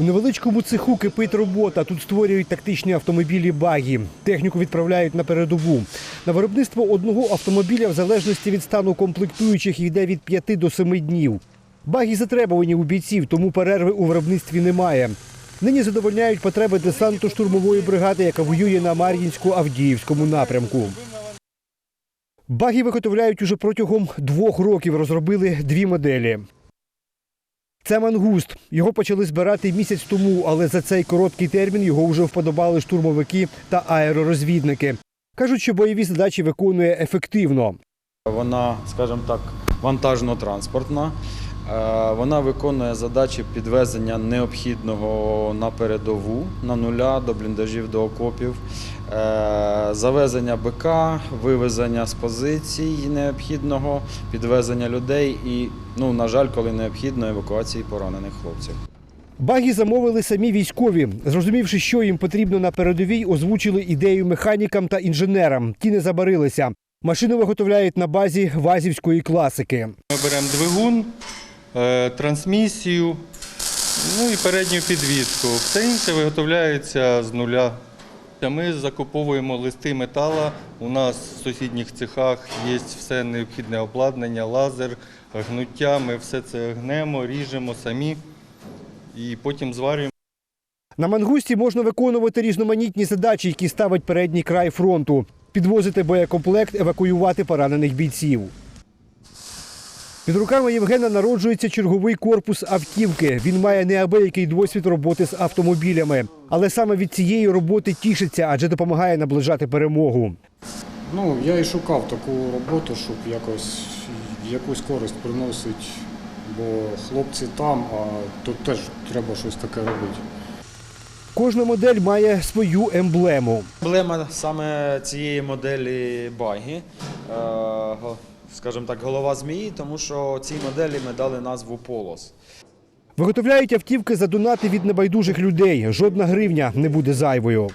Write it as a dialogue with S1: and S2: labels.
S1: У невеличкому цеху кипить робота. Тут створюють тактичні автомобілі багі. Техніку відправляють на передову. На виробництво одного автомобіля в залежності від стану комплектуючих йде від 5 до 7 днів. Баги затребувані у бійців, тому перерви у виробництві немає. Нині задовольняють потреби десанту штурмової бригади, яка воює на Мар'їнську-Авдіївському напрямку. Баги виготовляють уже протягом двох років. Розробили дві моделі. Це мангуст. Його почали збирати місяць тому, але за цей короткий термін його вже вподобали штурмовики та аеророзвідники. Кажуть, що бойові задачі виконує ефективно.
S2: Вона, скажімо так, вантажно-транспортна. Е, Вона виконує задачі підвезення необхідного на передову, на нуля, до бліндажів, до окопів, е, завезення БК, вивезення з позицій необхідного, підвезення людей і, ну, на жаль, коли необхідно, евакуації поранених хлопців.
S1: Баги замовили самі військові. Зрозумівши, що їм потрібно на передовій, озвучили ідею механікам та інженерам. Ті не забарилися. Машину виготовляють на базі вазівської класики.
S3: Ми беремо двигун, е, трансмісію, ну і передню підвіску. Все інше виготовляється з нуля. Ми закуповуємо листи метала. У нас в сусідніх цехах є все необхідне обладнання, лазер, гнуття. Ми все це гнемо, ріжемо самі і потім зварюємо.
S1: На мангусті можна виконувати різноманітні задачі, які ставить передній край фронту: підвозити боєкомплект, евакуювати поранених бійців. Під руками Євгена народжується черговий корпус автівки. Він має неабиякий досвід роботи з автомобілями. Але саме від цієї роботи тішиться, адже допомагає наближати перемогу.
S4: Ну, я і шукав таку роботу, щоб якось якусь користь приносити, бо хлопці там, а тут теж треба щось таке робити.
S1: Кожна модель має свою емблему.
S2: Емблема саме цієї моделі баги, е, скажімо так, голова змії, тому що цій моделі ми дали назву полос.
S1: Виготовляють автівки за донати від небайдужих людей. Жодна гривня не буде зайвою.